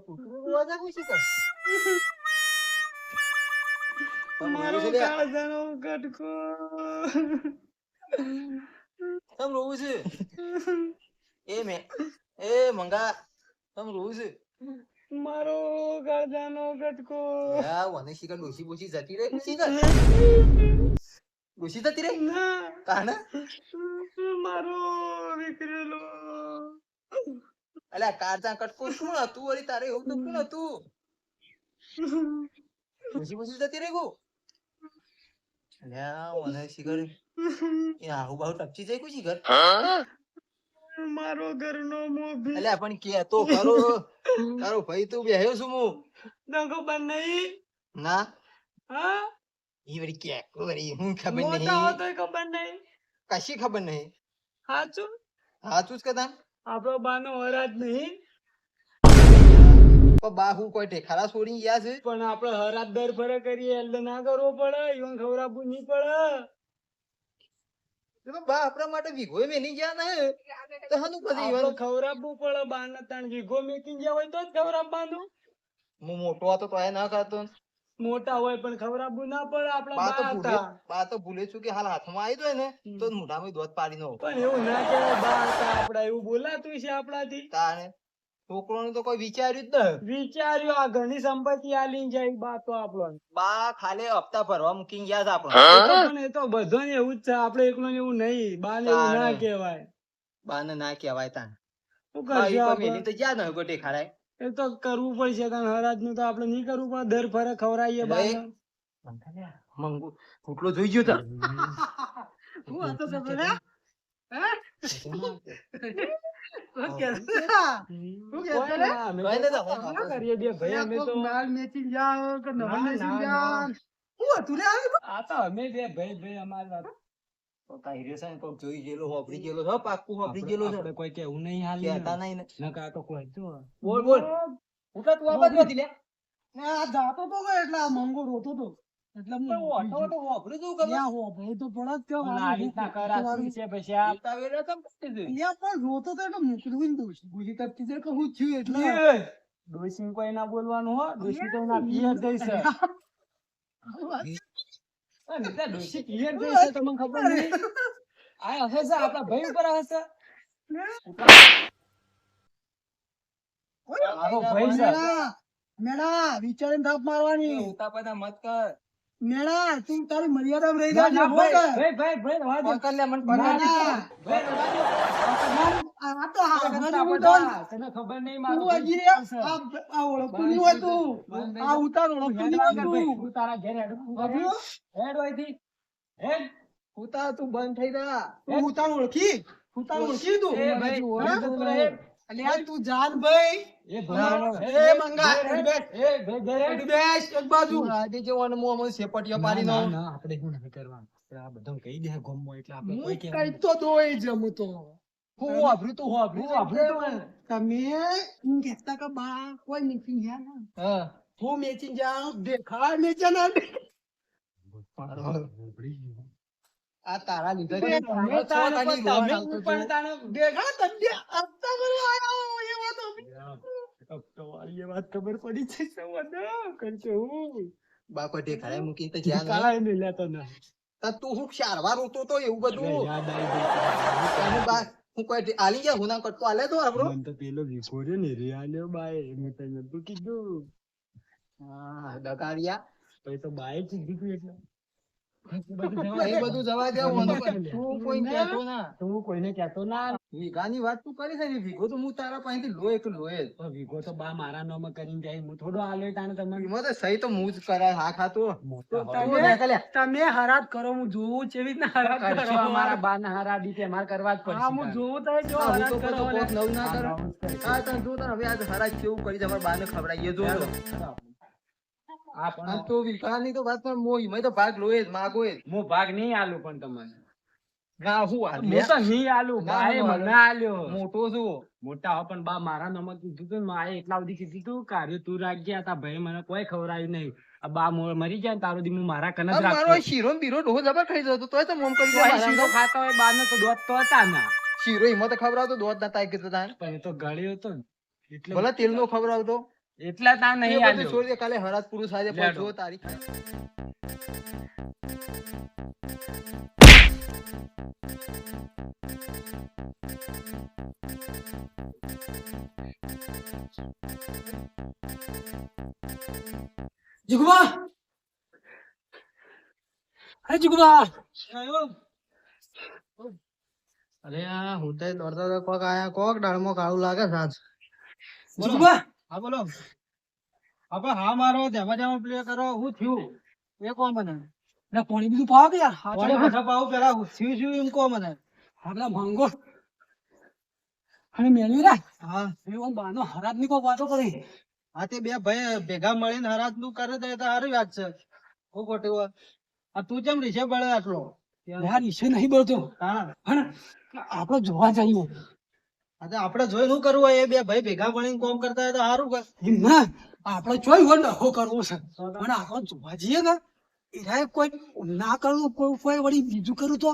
તો કૂતરું રોવા જા કોઈ શીખર તમ મારો? કાળજાનો કટકો તમ રોવું છે એ મે એ મંગા તમ રોવું છે મારો કાળજાનો કટકો યા વને શીખર ડોશી બોશી જતી રહે કે ડોશી જતી રહે ના કાના મારો વિકરેલો અલ્યા કારજા કટકો શું હતું? વળી તારે એવું તો શું હતું? ડોશી બોશી જતી રહી ગુ વને શીખર એ આવું બાહુ ટપચી જાય કોઈ શીખર? મારો ઘરનો મોભી. અલ્યા પણ કે તો ખરો. તારો ભાઈ તું બેહ્યો છું હું. દગો બન નહીં. ના? હા? ઈ વળી કે વળી હું ખબર મોટા હો તો ખબર નહીં. કશી ખબર નહીં? હાચું? હાચું જ કદાન આપણો બાનો હરાજ નહીં. બા હું કોઈ ઠેખારા છોડી ગયા છે? પણ આપણે હરાજ દર ફરે કરીએ એટલે ના કરવો પડે ઈવન ખવડાવવું નહીં પડે. તો બા આપણા માટે વિઘો મેલી ગયા ને. તો હનું પછી ઈવન ખવડાવવું પડે બાને તાણ વિઘો મેકી ગયા હોય તો જ ખવડાવવાનું હું મોટો હતો તો એ ના ખાતો. મોટા હોય પણ ખવડાવવું ના પડે આપણા બા તો ભૂલે બા તો ભૂલે છું કે હાલ હાથમાં આવી દોય ને તો મોઢામાં દોત પાડી નો પણ એવું ના કહેવાય બા હતા આપડા એવું બોલાતું છે આપણાથી. તારે છોકરોને તો કોઈ વિચાર્યું જ ન વિચાર્યું આ ઘણી સંપત્તિ આલી જાય બા તો આપણો બા ખાલી હપ્તા ભરવા મૂકી ગયા છે આપણો. પણ એ તો બધાને એવું જ છે આપણે એકલો એવું નહીં બા ને એવું ના કહેવાય. બા બાને ના કહેવાય તાને શું કરશે? તો જ્યાં ન ગોટે ઠેખારાય એ તો કરવું પડશે કારણ હરાજનું તો આપણે નહીં કરવું પણ દર ફરે ખવડાવીએ લે. મંગુ ફૂટલો જોઈ ગયો તા. હું હતો તો? ના, અમે બે ભાઈ ભાઈ અમારી અમારા તો તારી રેસાને કોક જોઈ ગયેલો હોભળી ગયેલો છે પાક્કું હોભળી ગયેલો છે. કોઈ કેવું નહીં હાલ. કહેતા નહીં નકા તો કોઈ જો. બોલ બોલ. હું તો તું આ બાજુ લે. આ જાતો તો એટલે આ મંગો રોતો તો. એટલે હું ઓટો જ છે. પછી? આ પણ રોતો એટલે ને દઉં ગુજી તપતી એટલે એ, કોઈ ના બોલવાનું હો. ડોશી તો ના જઈશે અને ત્યાં ડોશી પિયર જઈશે તમને ખબર નહીં. આ હશે છે આપણા ભાઈ ઉપર હશે. મારો ભાઈ છે મેળા મેળા વિચારીને થાપ મારવાની. ઉતાપતા મત કર. મેળા તું તારી મર્યાદામાં રહી હો ભાઈ, ભાઈ, ભાઈ, રવા લે મને ભાઈ. આ તો તને ખબર ડોન. ના, તને ખબર નહીં મારો તું ભાઈ હજી કેવો છે. આ આ ઓળખતું હોય તું. આ ઉતાર ઓળખતું હેડ નહીં આગળ હોય ભાઈ, તું. તું તારા ઘેર હેડ. તું ઘરે બાબુ, હેડ અહીંથી. તું બંધ થઈ જા તું ઉતાર ઓળખી ઉતાર ઓળખી તું એ ભાઈ, હા? તું રહે. અલ્યા તું જાન ભાઈ એ ભાઈ, એ મંગા, હેડ. બેસ. એ ભાઈ, હેડ. બેસ એક બાજુ આજે જવાનું મોં મને સેપટિયા પાડી નો આપણે શું કરવાનું. આ બધાને કહી દે ગમો એટલે આપણે કોઈ કઈ તો દોઈ જમું તો હું આભરું તું હું આભરું આભરું તમે કહેતા કે બા કોઈ મેચિંગ ગયા ના હા હું મેચિંગ જાઉં દેખાય મેચિંગ ના આ તારા લીધે તમે તમે પણ તારા દેખા તમને આતા કરો આયો એ વાત અબ તો વાળી વાત ખબર પડી છે સવાના કરજો હું બાપા દેખાય મૂકી તો જ્યાં કાળા મેલ્યા તો ના તું હું ચારવા રોતો તો એવું બધું હું કોઈ આલી ગયા? હું ના કરતો આલે તો આપણો. મને તો પેલો વિખો રહ્યો ને રે આલ્યો બાય. મેં તને નતું કીધું. હા ડકારિયા પછી તો બાય કીધું તું એટલે. એ તો- તું તો હું કોઈને કહેતો ના. વીઘાની વાત તું કરી છે ને તો હું તારા પાસેથી લોહી કે લોહી જ. તો બા મારા નામે કરીને જાય. હું થોડો આલ્યો તાણે તમને એમાં તો સહી તો હું જ કરાય હા ખાતો તમે. તમે હરાજ કરો હું જોઉં એવી રીતના હરાજ કરો મારા બા ના હારા છે મારે કરવા જ પડશે. હું જોઉં તો કરો ના કરું. હા, જો હવે આજ હરાજ કેવું કરી તમારા ખવડાવીએ જો જો. આ પણ તો વીઘાની તો વાત પણ મોય મેં તો ભાગ લોહી જ માગો જ. હું ભાગ નહીં આલું પણ તમને. ના હું આ તો નહીં આલું. ના, મને આલ્યો. મોટો છું. મોટા હો પણ બા મારા નામે કીધું તું ને એટલા સુધી કીધું તું કાર્ય તું રાખજે આ ભાઈ મને કોઈ ખવડાવ્યું નહીં. આ બા મો- મરી જાય તારો દી હું મારા કને જ આ મારો શીરો ને બીરો ડોહો જબર ખાઈ જતો તોય તો મોમ કરી તો શીરો ખાતા હોય બા તો દોત તો હતા ના. શીરો એમાં તો ખવડાવતો દોધ નતા કીધું તાન. પણ એ તો ગળ્યો તો ને. એટલે ભલે તેલ નો ખવડાવતો. એટલા તા નહીં આલ્યો. છોડી દે કાલે હરાજ પુરુષ આજે પણ જો તારીખ જુગવા! અરે જુગવા! અરે આ હું તો દોડતા કોક આયા કોક ડાળમો કાળું લાગે સાજ. જીગુબા હા બોલો. આપણે હા મારો જેમાં જેમાં પ્લે કરો હું થયું. એ કહો મને એટલે પાણી બીજું પાવ કે યાર? પાણી બધા પાવું પેલા થયું થયું એમ કહો મને આપડા ભાંગો અને મેળવી રે હા. એવો બાનો હરાજની કોઈ વાતો કરી. હા તે બે ભાઈ ભેગા મળીને હરાજનું કરે તો સારી વાત છે. હું ખોટી વાત આ તું કેમ રીસે બળે આટલો? યાર ઈશે નહીં બળતો હા. આપણે જોવા જઈએ તો આપણે જોઈ શું કરવું હોય એ બે ભાઈ ભેગા મળીને કોમ કરતા હોય તો સારું કે એમ ના આપણે જોઈ હોય ડખો કરવો છે? પણ આપણે જોવા જઈએ ને એરાય કોઈ ના કરવું કોઈ કોઈ વળી બીજું કરું તો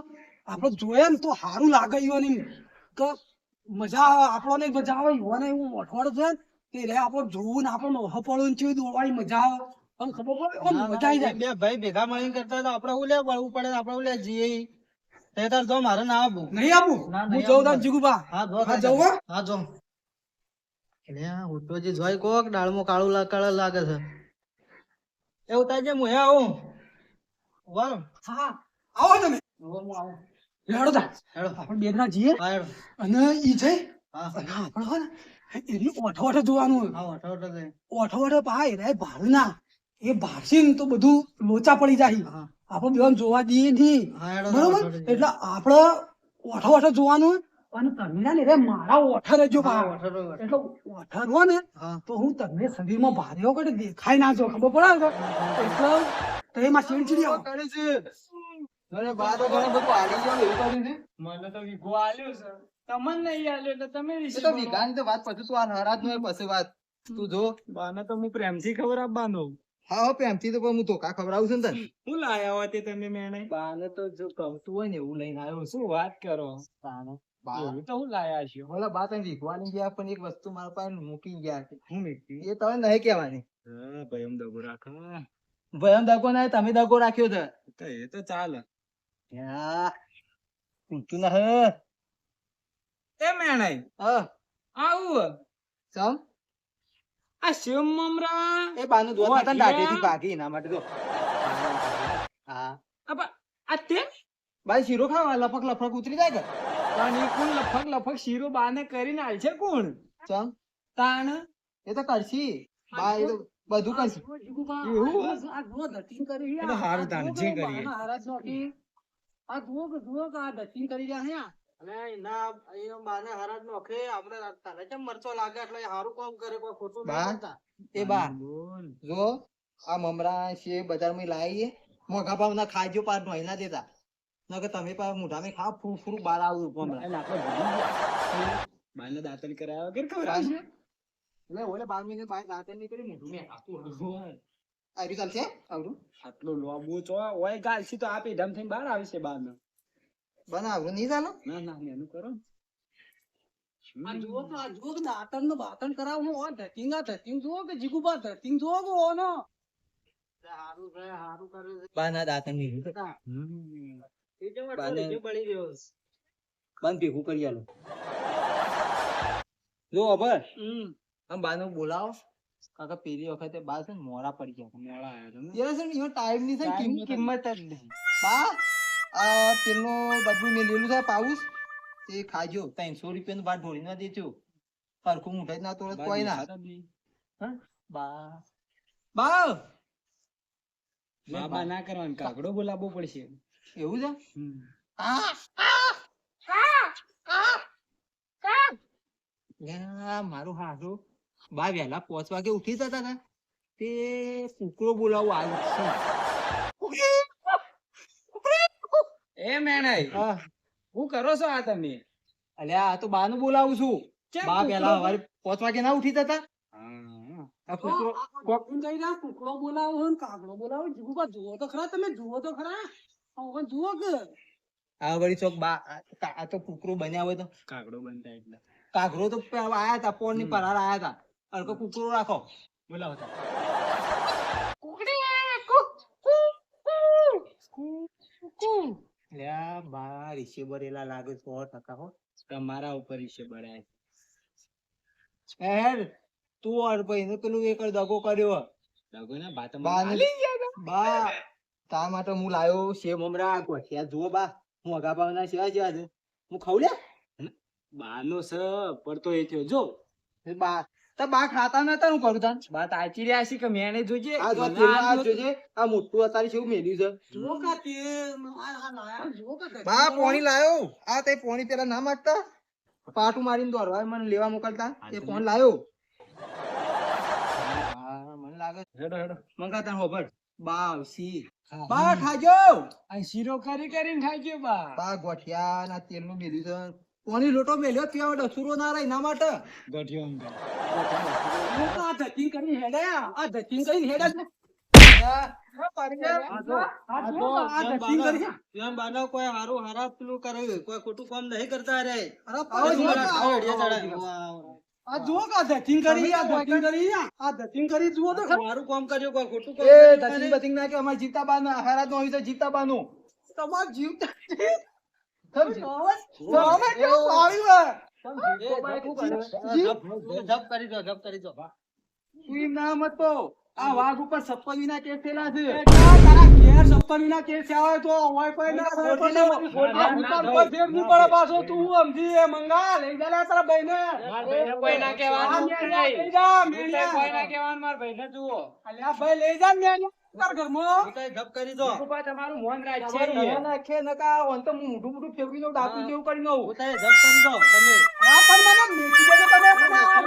આપણે જોઈએ ને તો સારું લાગે એમ. તો મજા આવે આપણને મજા આવે ઈવોને એવું અઠવાડ છે કે રે આપણે જોવું ને આપણે ઓહો પડવું ચેવી દોડવાની મજા આવે. પણ ખબર પડે મજા આવી જાય. બે ભાઈ ભેગા મળીને કરતા હોય તો આપણે ઉલે બળવું પડે આપણે ઉલે જઈએ તે તાર જો મારે ના આવું નહીં આવું હું જઉં. તાર જીગુબા હા જો હા, હા. જો. એટલે આ હુટોજી જોઈ કોક દાળમાં કાળું લાકળ લાગે છે. એવું તાજે હું હે આવું. વાર. હા આવો તમે. હું આવું. હેડો તા હેડો. આપણે બે જઈએ. હા હેડો. અને ઈ જઈ હા આપણે હોય ને એની ઓઠો ઓઠો જોવાનું હોય. હા ઓઠો ઓઠો. ઓઠો ઓઠો ભાઈ રે ભારું એ ભાષીન ને તો બધું લોચા પડી જાય. હા. આપણે બેન જોવા દઈએ નહીં. બરોબર. એટલે આપણે ઓઠો ઓઠો જોવાનું. અને તમે ના ને મારા ઓઠા રહેજો હા, બા. વઠો વઠો. એટલે ઓઠા રહો ને તો હું તમને શરીરમાં ભારે હો કે દેખાય ના જો ખબર પડે ને એટલે તેમાં ચીડચીડી આવો. કરે છે. અરે બા તો ઘણું બધું હાલી ગયું એવું કર્યું છે. મને તો વીઘો આલ્યો છે. તમને નહીં આલ્યો એટલે તમે. તો વાત પછી તું આ નારાજ નો પછી વાત. તું જો. બાને તો હું પ્રેમથી ખબર આપવાનો હા હો પ્રેમથી તો પણ હું ધોકા ખવડાવું છું ને તને. હું લાયા હોય તે તમે મેણે? બાને તો જો ગમતું હોય ને એવું લઈને આવ્યો શું વાત કરો? બાને? બા તો હું લાયા છો ઓલા બા તને શીખવાની ગયા પણ એક વસ્તુ મારા પાસે મૂકી ગયા છે. હું મીઠી? એ તમે નહીં કહેવાની. હા ભાઈ દગો રાખો. ભયમ દગો ના તમે દગો રાખ્યો છે. તો એ તો ચાલે. ઊંચું ના હે. એ મેણે? હા. આવું? આ શિવ મમરા? એ બાનું દોત હતા ને દાઢીથી ભાગી એના માટે તો હા. અબ આ તે? બાઈ શીરો ખાવા લફક લફક ઉતરી જાય કે? પણ ઈ કોણ લફક લફક શીરો બાને કરીને આલ છે કોણ? ચમ. તાણ? એ તો કરશી. બા એ તો બધું કરશે. એવું? આ ગો દટિંગ કરી એ હારું તાણ, જે નોખી. આ ગો ગો આ દટિંગ કરી રહ્યા છે અલે ના એ બાને હરાજ નોખે આપણે તને કેમ મરચો લાગે? એટલે હારું કામ કરે કોઈ ખોટું નહીં કરતા. એ બા બોલ. જો આ મમરા છે બજારમાં લાવીએ મોઘા ભાવના ખાજો પાર નોઈ ના દેતા. નકર તમે પાર મોઢામાં ખા ફૂર ફૂર બાર આવું મમરા. એટલે આપણે ભૂલી બાને દાંતણ કરાયા વગર ખબર આવશે એટલે ઓલે બાર મહિને બારની કરી મોઢું મેં ખાતું આર્યું ચાલશે? આવડું? આટલો લોબો ચો ઓય ગાલસી તો આપે પેઢામ થઈને બહાર આવે છે બાર બના નહીં ચાલો? ના ના એનું કરો. આ જુઓ તો આ જુઓ કે દાંતણ ને બાતણ કરાવવું હોય ધરતી આ ધરતી જુઓ કે જીગુબા ધરતી જુઓ કે ઓનો? હારું કરે હારું કરે બાના દાંતે નહીં થતા હમ. બાને- બળી રહ્યો બંધ ભેગું કરી આલો. જો અભર હમ. આમ બાનું બોલાવો. કાકા પેલી વખતે બા છે ને મોડા પડી ગયા મોડા આવ્યા તમે છે ને ટાઈમની છે કિંમત કિંમત જ નહીં. બા? આ તેલનો ડબ્બુ મેં લેલું છે પાઉસ. તે ખાજો. ત્રણસો રૂપિયાનું બાર ઢોળી ના દેજો સરખું મૂઠાઈ ના તોડે કોઈ ના બા. બા! બાબા ના કરવાનું. કાગડો બોલાવવો પડશે. એવું છે? મારું હારું. બા વહેલા પાંચ વાગે ઉઠી જતા હતા. તે કુકડો બોલાવો આવ્યો એ મેણાઈ હા. હું કરો છો આ તમે? અલ્યા આ તો બાનું બોલાવું છું. બા પહેલા સવારે પાંચ વાગે ના ઉઠી જતા. કુકડો બોલાવો ને કાગડો બોલાવો. જીગુબા જુઓ તો ખરા તમે જુઓ તો ખરા. જુઓ કે. આ વળી ચોક બા આ તો- કુકરો બન્યા હોય તો. કાગડો બનતા એટલે. કાઘરો તો પેલા આયા તા પોળની. પરાર આયા તા હરકો કુકરો રાખો. બોલાવો કુ લ્યા બા રીશે બરેલા લાગે સો ટકા હો. તમારા ઉપર વિશે બળાય હેર તું ભાઈ પેલું એક દગો કર્યો. લાગો ને બા તો? બા તા માટે હું લાયો સેવ મમરા ગોઠિયા જુઓ બા હું અગા પાવના સેવા જેવા છે. હું ખાવ લે બાનો સ પડતો એ થયો. જો. બા તા બા ખાતા નતા હું કરું તાન બા તાચી રહ્યા છે કે મેને જોજે? આ મને તેલ આ આ જો- જોજે. આ મોટું અત્યારે કેવું મેલ્યું છે. જો કા તેલ આ આ લાયા જો કા બા પોણી લાયો. આ તે પોણી પેલા ના માગતા? પાટું મારીને દોરવા મને લેવા મોકલતા? તે ફોન લાયો. મને લાગે હેડો હેડો. મંગાતા હોબર બા આવશી. બા બા ખાજો. આ શીરો કરી કરીને ખાજો બા. બા ગોઠિયા ના તેલનું મેલ્યું છે. પોણી લોટો મેલ્યો? ત્યાં ડસુરો ના રહે એના માટે? ગઢિયો આ ધતિંગ કરી એમ બાનો કોઈ હારું હારા કોઈ ખોટું કામ નહીં કરતા રે. અરે આવો જો જ કા, આવો હેડિયા. આ ધચિંગ કરી આ ધતિંગ કરી આ ધતિંગ કરી જુઓ તો. ખરા. મારું કામ કર્યું કોઈ ખોટું કામ એ કર્યું ધતિંગ નહીં. બતિંગ ના કે અમાર જીતા બાનું હારા નો હોય તો જીતા બાનું. તમાર જીવતા છે. સમજી. તો અમે કેવું આવ્યું હે? જપ કરે. દો જપ કરી દો. તું એમ ના મતો આ વાઘ ઉપર છપ્પન વિના કેસ થયેલા છે. તારા ઘેર છપ્પન વિના કેસ આવે તો હોય કોઈ ના ના ફેર નહીં પડે પાછો તું સમજી એ મંગા. લઈ જા તારા ભાઈને. મારા કોઈ ના કહેવાનું લઈ જા કોઈ ના કહેવાનું મારા ભાઈને જુઓ. અલ્યા ભાઈ લઈ જા ને કરી દો. પપ્પા તમારું મોન રાખશે તમારે નવા નાખે નકા ઓન તો હું મોઢું મોઢું ફેરવી દઉં ડાકુ જેવું કરી દઉં ભૂતાઈ જપ કરી દો તમે. હા પણ મને મેકી દેજો તમે. પણ આ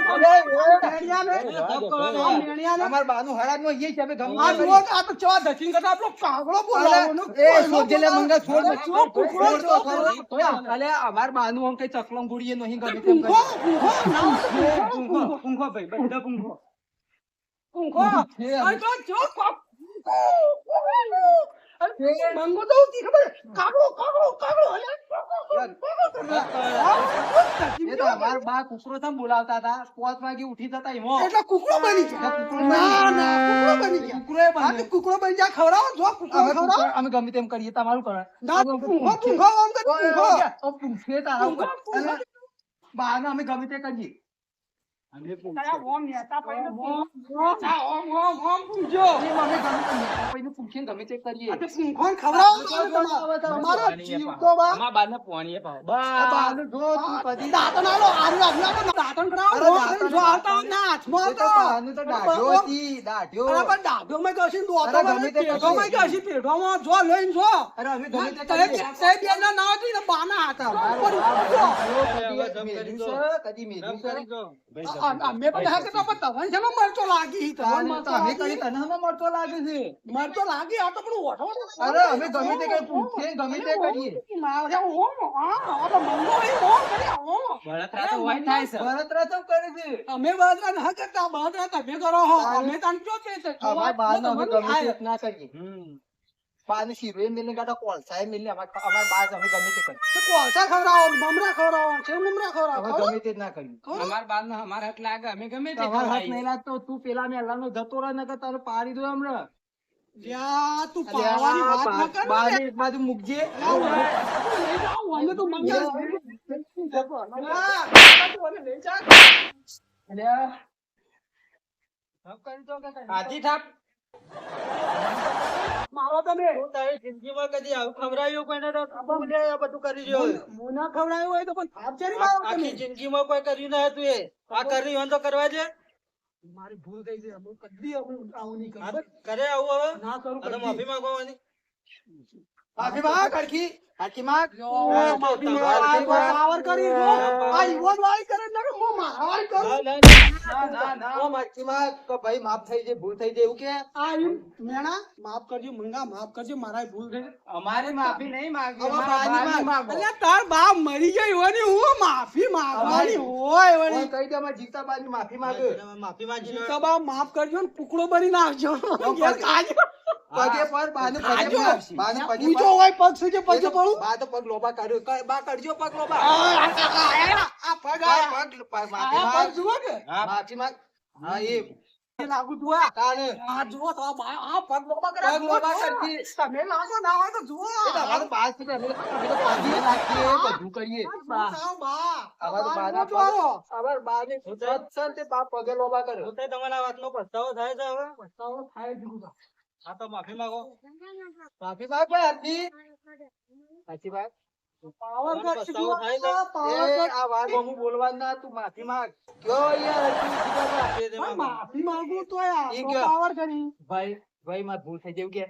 મેણિયાને. જપ કરો. મેણિયાને તમારા બાનું હરાજ નો ઈ છે અમે ગમે આ તે આ તો ચા ધતિંગ કરતા આપણો કાગડો બોલાવવાનો. એ છોડ મંગા છોડ અરે કુકડો તો ખરો. અલે અમાર બાનું આમ કઈ ચકલમ ગુડીએ નહીં ગમે તેમ કરી. પૂંખો, ના પૂંખો, પૂંખો પૂંખો ભાઈ બધા પૂંખો પૂંખો. તો જો કોક- મંગો તો ઊંધી ખબર છે? કાગડો, કાગડો, કાગડો, અરે કાગડો, કાગડો. એ તો અમાર બા કુકરો થમ બોલાવતા હતા પોત વાગે ઉઠી જતા એટલે કુકડો બની ગયા. બની ના, ના, કુકરો બની ગયા. બન્યો. બની જાય, ખવડાવો, જો અમે. કૂકરો- ગમે તેમ કરીએ તમારું કરે ના, પૂંખો, પૂંખો, આમ તો પૂંખો. પૂંખે તારા ઉપર. બાને અમે ગમે તે કરીએ અમે ઓમ નેતા પૈને પૂંખો. ઓમ, ઓમ, ઓમ પૂંખજો. એમ અમે ગમે પૈને પૂંખીને ગમે તે કરીએ આ તો ખવડાવો તમારો જીવ તો બા. અમારા બાને પોણીએ પાવ આ બાનું જો તું કદી દાંતણ આલો, આરું આરું આલો, દાંતણ કરાવો, અરે જો આવતા હોય હાથમાં તો તો. તો દાઢ્યો હતી, દાઢ્યો. અરે પણ દાઢોમાં ઘસી ને અરે ગમે તે ને પેઢોમાં ઘસી પેઢોમાં જો લઈને જો. અરે અમે ગમે તે તે કરીએ. તે બેના ના હતી ને બાના હતા. તમારો ઉપર બાપ ઉપર જો. કદી મેલ્યું છે, કદી મેલ્યું છે. આ- આ- અમે તો પણ તમને શેનો મરચો લાગી? તમને તાને મરચો તો અમે લાગી? કરી તને હમણાં મળતો લાગે છે મરચો લાગી, આ તો પેલું ઓઢો ઓઢો. અરે અમે ગમે તે કઈ પૂછીએ, ગમે તે કરીએ. મારે ઓમ, આ, આ તો મંગો હોય, ઓમ કરી, ઓમ. બળતરા તો હોય થાય છે બળતરા તો કરે છે અમે બળતરા ના કરતા બળતરા તમે કરો અમે તને જો તે તે અમારા અમે ગમે તે ના કરીએ હમ બાને શીરો એ મેલીને કાઢો, કોલસા એ મેલીને અમારા અમારા બા અમે ગમે તે કરીએ તો કોલસા ખવડાવો મમરા ખવડાવો છે મમરા ખવડાવો. ગમે તે ના ખવડાવો. અમાર બાને અમાર હાથ લાગે અમે ગમે તે હાથ ખવડાવીએ. નહીં લાગતો તું પેલા મેલાનો જતો રહે નકર તારે પાડી દો હમણાં લ્યા, તું પાવાની વાત ના કર ને. બાને એક બાજુ મૂકજે અમે તો કરી કઈ. હાથી થાપ મારો તમે. તું તારી જિંદગીમાં કદી આવું ખવડાવ્યું કોઈને તો આ બધું કરી રહ્યો હું ના ખવડાવ્યું હોય તો પણ થાપ ચેરી આખી જિંદગીમાં કોઈ કર્યું ના હતું એ. આ કર્યું હોય તો કરવા છે મારી ભૂલ થઈ છે કદી હું આવું નહીં કરું. આવું હવે. ના કરું. માફી માંગવાની માફી માંગ હરખી હરખી માંગ. જો, માફી માંગો. આ તો પાવર કરી આ ઈવોન વાળી કરે ને હું મારવાળી કરું. ના ના ના માફી માંગ કે ભાઈ માફ થઈ જાય ભૂલ થઈ જાય એવું કે? આ મેણા માફ કરજો મંગા માફ કરજો મારા ભૂલ થઈ અમારે માફી નહીં માંગવી અમારા માંગ. અલ્યા તાર બાપ મરી ગઈ હું માફી માંગવાની હોય વળી કહી દે જીતા માફી માંગ માફી માંગી જીતા બા માફ કરજો ને ટુકડો બની નાખજો. પગે પર બાને પગે બાને પગે ઊંચો હોય પગ સુજે પગે પડું બા તો પગ લોબા કાઢ્યો ક- બા કાઢજો પગ લોબા આ, આ, આ, પગ પગ પગ માફી પગ જુઓ કે માફી માંગ હા એ લાગુ તું આ. આ જુઓ તો આ બા- આ પગ લોબા કરે, પગ લોબા કરતી. તમે લાગો ના હોય તો જુઓ. એ બાસ તો- અમે તો પાડીએ નાખીએ, બધું કરીએ. બા. બા. અમારે તો બા બાના જુઓ તો. બાને સત સત તે બા પગે લોબા કરે. તમારા વાતનો પસ્તાવો થાય છે હવે પસ્તાવો થાય જ તો માફી માંગો માફી માંગ ભાઈ આજથી. સાચી વાત. પાવર કટ પસ્તાવો થાય છે? જુઓ, પાવર કટ. આ વાત હું બોલવાનું ના, તું માફી માંગ. કયો યાર, હજી સીધા બા. પણ માફી માંગુ તોય આ ઈ તો ગયો. પાવર કરી ભાઈ ભાઈ માર ભૂલ થઈ જેવું કે.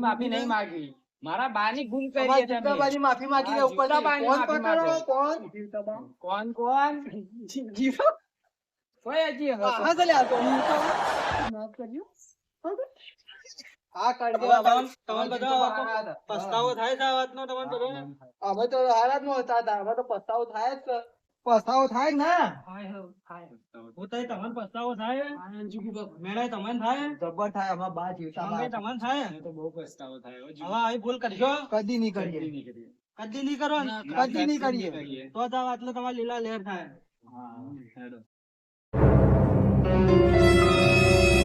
માફ નહીં માંગી મારા બાની ગુમ કરી તમે. જીતબાની માફી માંગી ઉપર કોણ. કોણ? કોણ કોણ હવે હા, ચાલે આ તો. માફ કર્યું. હા. પસ્તાવો થાય છે આ વાતનો તમને? અમે તો હારા જ નહોતા હતા. અમે તો પસ્તાવો થાય જ પસ્તાવો થાય ને. હું તો તમને પસ્તાવો થાય બાપુ. તમને થાય જબ્બર થાય અમારા બા જીવતા તમને થાય તો બહુ પસ્તાવો થાય હવે આવી ભૂલ કરજો કદી નહીં કરીએ કદી નહીં કરીએ. કદી નહીં કરો કદી નહીં કરીએ કરીએ. તો જ આ વાતનો તમારે લીલા લહેર થાય હા, હેડો.